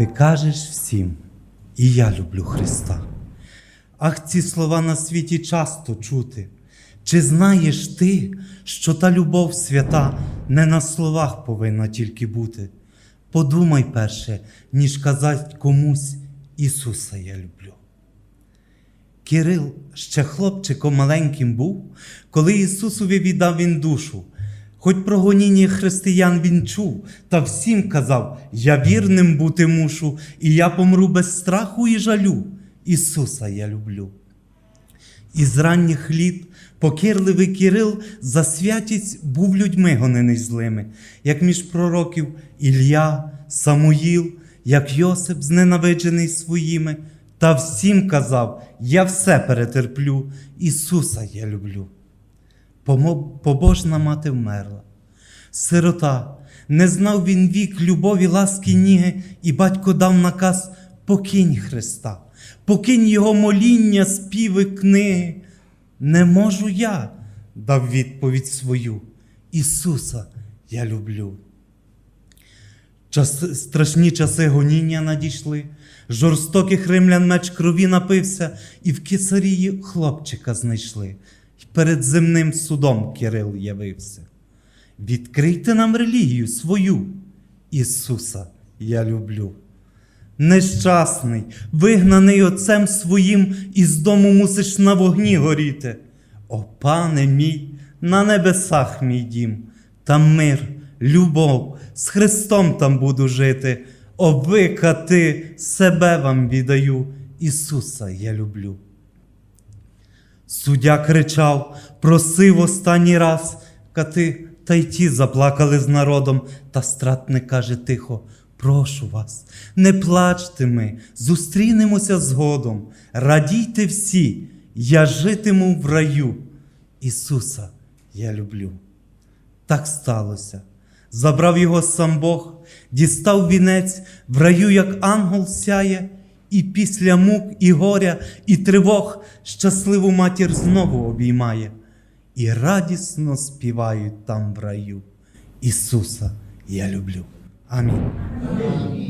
Ти кажеш всім, і я люблю Христа. Ах, ці слова на світі часто чути. Чи знаєш ти, що та любов свята не на словах повинна тільки бути? Подумай перше, ніж казать комусь Ісуса я люблю. Кирил ще хлопчиком маленьким був, коли Ісусові віддав він душу. Хоч про гоніння християн він чув, та всім казав: Я вірним бути мушу, і я помру без страху і жалю. Ісуса я люблю. Із ранніх літ покірливий Кирил за святість був людьми гонений злими, як між пророків Ілля, Самуїл, як Йосип, зненавиджений своїми, та всім казав: Я все перетерплю, Ісуса я люблю. Побожна мати вмерла. Сирота, не знав він вік любові, ласки, ніги, і батько дав наказ покинь Христа, покинь Його моління, співи, книги. Не можу я, дав відповідь свою. Ісуса я люблю. Час, страшні часи гоніння надійшли, жорстоких римлян меч крові напився, і в кесарії хлопчика знайшли, перед земним судом Кирил явився. Відкрийте нам релігію свою, Ісуса я люблю. Нещасний, вигнаний отцем своїм, із дому мусиш на вогні горіти. О, пане мій, на небесах мій дім, там мир, любов, з Христом там буду жити. О, ви, кати, себе вам віддаю, Ісуса я люблю. Суддя кричав, просив останній раз, кати, та й ті заплакали з народом, та стратник каже тихо: прошу вас, не плачте ми, зустрінемося згодом, радійте всі, я житиму в раю. Ісуса я люблю. Так сталося. Забрав його сам Бог, дістав вінець, в раю, як ангел сяє, і після мук, і горя, і тривог щасливу матір знову обіймає, і радісно співають там в раю. Ісуса я люблю. Амінь.